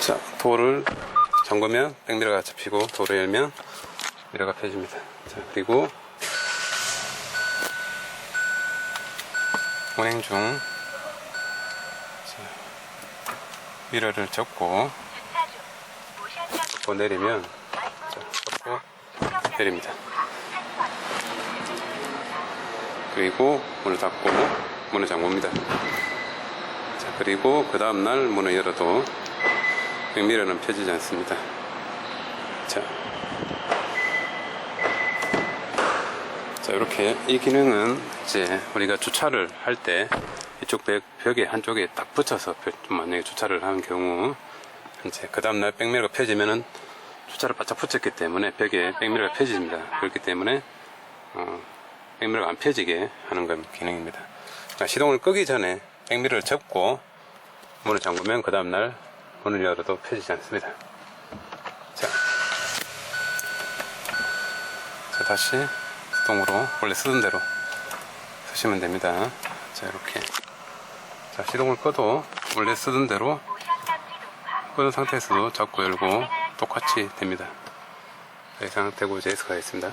자, 도를 잠그면 백미러가 잡히고 도를 열면 미러가 펴집니다. 자, 그리고 운행 중 자, 미러를 접고 접고 내리면 자, 접고 내립니다. 그리고 문을 닫고 문을 잠굽니다. 자, 그리고 그 다음날 문을 열어도 백미러는 펴지지 않습니다. 자, 자 이렇게 이 기능은 이제 우리가 주차를 할 때 이쪽 벽, 벽에 한쪽에 딱 붙여서 벽- 만약에 주차를 하는 경우 이제 그 다음날 백미러가 펴지면은 주차를 바짝 붙였기 때문에 벽에 백미러가 펴집니다. 그렇기 때문에 어, 백미러가 안 펴지게 하는 건 기능입니다. 그러니까 시동을 끄기 전에 백미러를 접고 문을 잠그면 그 다음날 문을 열어도 펴지지 않습니다. 자, 자 다시 수동으로 원래 쓰던 대로 쓰시면 됩니다. 자 이렇게 자 시동을 꺼도 원래 쓰던 대로 끄는 상태에서도 잡고 열고 똑같이 됩니다. 자, 이상 대구 제이스가 있습니다.